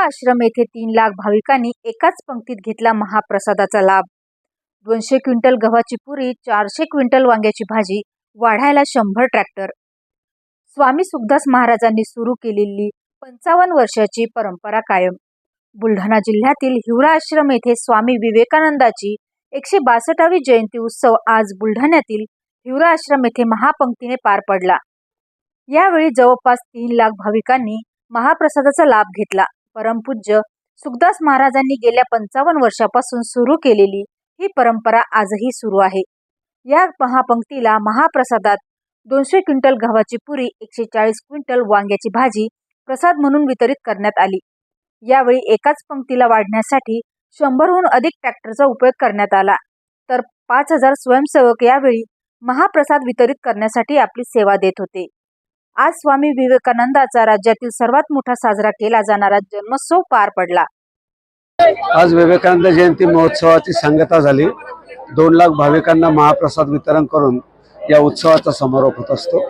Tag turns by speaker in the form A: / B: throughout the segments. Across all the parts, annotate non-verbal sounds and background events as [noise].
A: आश्रम येथे तीन लाख भाविकांनी एकाच पंक्तीत घेतला महाप्रसादाचा लाभ. दोनशे क्विंटल गव्हाची पुरी चारशे क्विंटल वांग्याची भाजी वाढायला शंभर ट्रॅक्टर. स्वामी सुखदास महाराजांनी सुरू केलेली पंचावन्न वर्षाची परंपरा कायम. बुलढाणा जिल्ह्यातील हिवरा आश्रम येथे स्वामी विवेकानंदाची एकशे बासष्टावी जयंती उत्सव आज बुलढाण्यातील हिवरा आश्रम येथे महापंक्तीने पार पडला. यावेळी जवळपास तीन लाख भाविकांनी महाप्रसादाचा लाभ घेतला. परमपूज्य सुखदास महाराजांनी गेल्या पंचावन्न वर्षापासून सुरू केलेली ही परंपरा आजही सुरू आहे. या महापंक्तीला महाप्रसादात दोनशे क्विंटल गव्हाची पुरी एकशे चाळीस क्विंटल वांग्याची भाजी प्रसाद म्हणून वितरित करण्यात आली. यावेळी एकाच पंक्तीला वाढण्यासाठी शंभरहून अधिक ट्रॅक्टरचा उपयोग करण्यात आला. तर पाच हजार स्वयंसेवक यावेळी महाप्रसाद वितरित करण्यासाठी आपली सेवा देत होते. आज स्वामी विवेकानंदाचा राज्यातील सर्वात मोठा साजरा केला जाणारा जन्मोत्सव पार पडला.
B: आज विवेकानंद जयंती महोत्सवाची सांगता झाली. दोन लाख भाविकांना महाप्रसाद वितरण करून या उत्सवाचा समारोप होत असतो.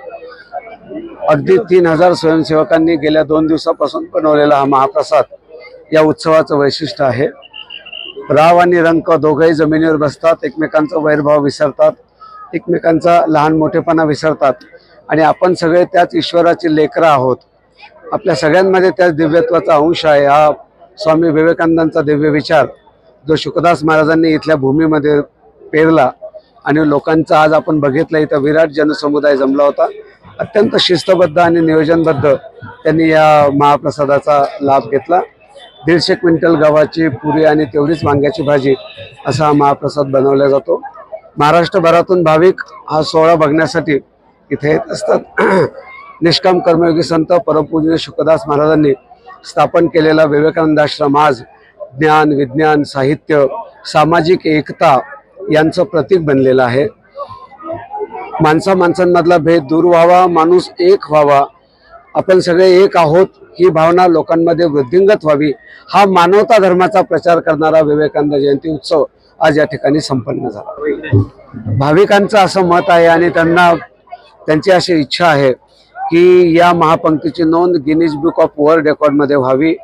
B: अगदी तीन हजार स्वयंसेवकांनी गेल्या दोन दिवसापासून बनवलेला हा महाप्रसाद या उत्सवाचं वैशिष्ट्य आहे. राव आणि रंक दोघंही जमिनीवर बसतात एकमेकांचा वैरभाव विसरतात एकमेकांचा लहान मोठेपणा विसरतात. आणि आपण सगळे त्याच ईश्वराची लेकरं आहोत. आपल्या सगळ्यांमध्ये त्याच दिव्यत्वाचा अंश आहे. हा स्वामी विवेकानंदांचा दिव्य विचार जो शुकदास महाराजांनी इथल्या भूमीमध्ये पेरला आणि लोकांचा आज आपण बघितलं इथं विराट जनसमुदाय जमला होता. अत्यंत शिस्तबद्ध आणि नियोजनबद्ध त्यांनी या महाप्रसादाचा लाभ घेतला. दीडशे क्विंटल गव्हाची पुरी आणि तेवढीच वांग्याची भाजी असा हा महाप्रसाद बनवला जातो. महाराष्ट्रभरातून भाविक हा सोहळा बघण्यासाठी इथे येत असतात. [clears throat] निष्काम कर्मयोगी संत परमपूज्य शुकदास महाराजांनी स्थापन केलेला विवेकानंदाश्रम आज ज्ञान विज्ञान साहित्य सामाजिक एकता यांचं प्रतीक बनलेलं आहे. माणसा माणसांमधला भेद दूर व्हावा माणूस एक व्हावा. आपण सगळे एक आहोत ही भावना लोकांमध्ये वृद्धिंगत व्हावी. हा मानवता धर्माचा प्रचार करणारा विवेकानंद जयंती उत्सव आज या ठिकाणी संपन्न झाला. भाविकांचं असं मत आहे आणि त्यांना त्यांची अशी इच्छा आहे की या महापंक्तीची नोंद गिनीज बुक ऑफ वर्ल्ड रेकॉर्डमध्ये व्हावी.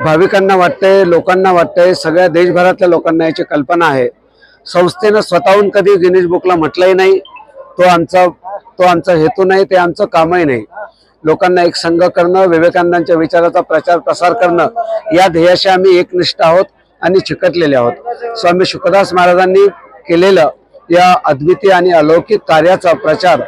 B: भाविकांना वाटतंय लोकांना वाटतंय सगळ्या देशभरातल्या लोकांना याची कल्पना आहे. संस्थेनं स्वतःहून कधी गिनीज बुकला म्हटलंही नाही. तो आमचा तो आमचा हेतू नाही ते आमचं कामही नाही. लोकांना एक संघ करणं विवेकानंदांच्या विचाराचा प्रचार प्रसार करणं या ध्येयाशी आम्ही एकनिष्ठ आहोत आणि चिकटलेले आहोत. स्वामी शुकदास महाराजांनी केलेलं या अद्वितीय आणि अलौकिक कार्याचा प्रचार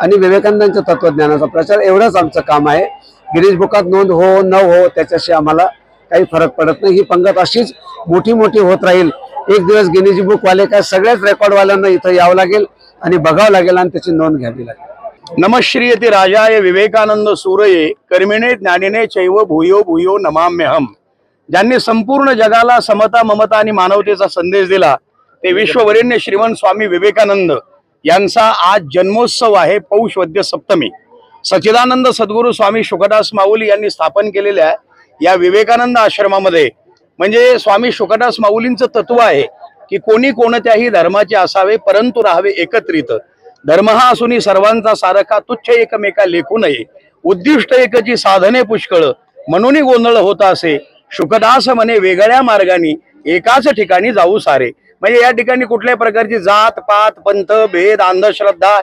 B: आणि विवेकानंदांच्या तत्वज्ञानाचा प्रचार एवढंच आमचं काम आहे. गिरीश बुकात नोंद हो न हो त्याच्याशी आम्हाला काही फरक पडत नाही. ही पंगत अशीच मोठी मोठी होत राहील. एक दिवस गिनीज बुकवाले काय सगळ्याच रेकॉर्डवाल्यांना इथं यावं लागेल आणि बघावं लागेल आणि त्याची नोंद घ्यावी लागेल.
C: राजा राजाय विवेकानंद सूर्ये कर्मिणे ज्ञानिने चैव भूयो भूयो नमाम्यहम. ज्यांनी संपूर्ण जगाला समता ममता आणि मानवतेचा संदेश दिला ते विश्ववरेण्य श्रीमंत स्वामी विवेकानंद यांचा आज जन्मोत्सव आहे पौष वद्य सप्तमी. सच्चिदानंद सद्गुरू स्वामी शुकदास माऊली यांनी स्थापन केलेल्या या विवेकानंद आश्रमामध्ये म्हणजे स्वामी शुकदास माऊलींचं तत्व आहे की कोणी कोणत्याही धर्माचे असावे परंतु राहावे एकत्रित. धर्म हा असूनही सर्वांचा सारखा तुच्छ एकमेका लेखू नये उद्दिष्ट एकची साधने पुष्कळ म्हणूनही गोंधळ होत असे. शुकदास म्हणे वेगळ्या मार्गाने एकाच ठिकाणी जाऊ सारे. म्हणजे या ठिकाणी कुठल्याही प्रकारची जात पात पंथ भेद अंधश्रद्धा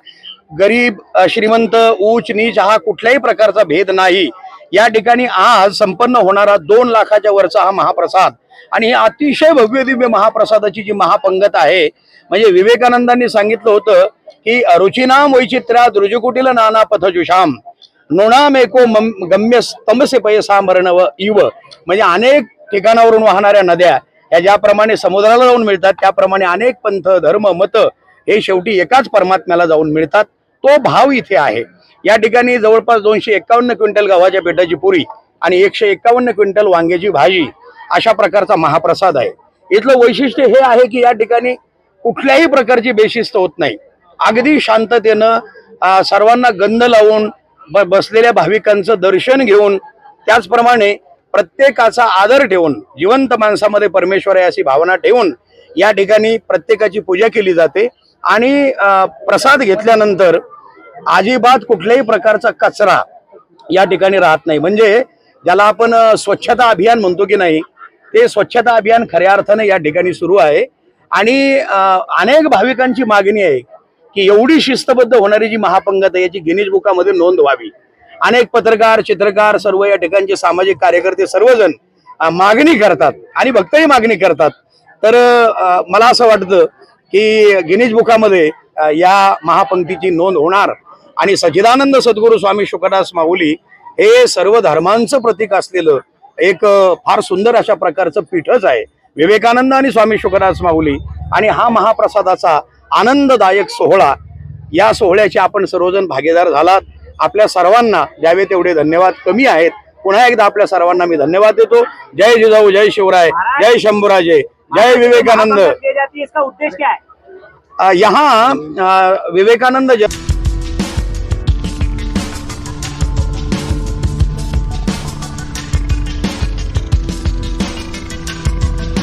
C: गरीब श्रीमंत ऊच नीच हा कुठल्याही प्रकारचा भेद नाही. या ठिकाणी आज संपन्न होणारा दोन लाखाच्या वरचा हा महाप्रसाद आणि ही अतिशय भव्य दिव्य महाप्रसादाची जी महापंगत आहे म्हणजे विवेकानंदांनी सांगितलं होतं की रुचिनाम वैचित्र्यात द्रुजकुटील नाना पथजुषाम नोणाम एको मम- गम्य तमसे पैसा व इव म्हणजे अनेक ठिकाणावरून वाहणाऱ्या नद्या या ज्याप्रमाणे समुद्राला जाऊन मिळतात त्याप्रमाणे अनेक पंथ धर्म मत हे शेवटी एकाच परमात्म्याला जाऊन मिळतात. तो भाव इथे आहे. या ठिकाणी जवळपास दोनशे एकावन्न क्विंटल गव्हाच्या पिठाची पुरी आणि एकशे एकावन्न क्विंटल वांग्याची भाजी अशा प्रकारचा महाप्रसाद आहे. इथलं वैशिष्ट्य हे आहे की या ठिकाणी कुठल्याही प्रकारची बेशिस्त होत नाही. अगदी शांततेनं सर्वांना गंध लावून ब- बसलेल्या भाविकांचं दर्शन घेऊन त्याचप्रमाणे प्रत्येकाचा आदर ठेवून जिवंत माणसामध्ये परमेश्वर आहे अशी भावना ठेवून या ठिकाणी प्रत्येकाची पूजा केली जाते. आणि अं, प्रसाद घेतल्यानंतर अजिबात कुठल्याही प्रकारचा कचरा या ठिकाणी राहत नाही. म्हणजे ज्याला आपण स्वच्छता अभियान म्हणतो की नाही ते स्वच्छता अभियान खऱ्या अर्थाने या ठिकाणी सुरू आहे. आणि अनेक भाविकांची मागणी आहे की एवढी शिस्तबद्ध होणारी जी महापंगत आहे याची गिनीज बुकामध्ये नोंद व्हावी. अनेक पत्रकार चित्रकार सर्व या ठिकाणचे सामाजिक कार्यकर्ते सर्वजण मागणी करतात आणि भक्तही मागणी करतात. तर मला असं वाटतं की गिनीज बुकामध्ये या महापंक्तीची नोंद होणार आणि सचिदानंद सद्गुरू स्वामी शुकदास माऊली हे सर्व धर्मांचं प्रतीक असलेलं एक फार सुंदर अशा प्रकारचं पीठच आहे. विवेकानंद आणि स्वामी शुकदास माऊली आणि हा महाप्रसादाचा आनंददायक सोहळा या सोहळ्याचे आपण सर्वजण भागीदार झालात. आपल्या सर्वांना द्यावे तेवढे धन्यवाद. कमी आहेत. पुन्हा एकदा आपल्या सर्वांना मी धन्यवाद देतो. जय जिजाऊ जय शिवराय जय शंभूराजे जय विवेकानंद.
D: महापंगत की जाती इसका उद्देश्य क्या है?
C: यहाँ विवेकानंद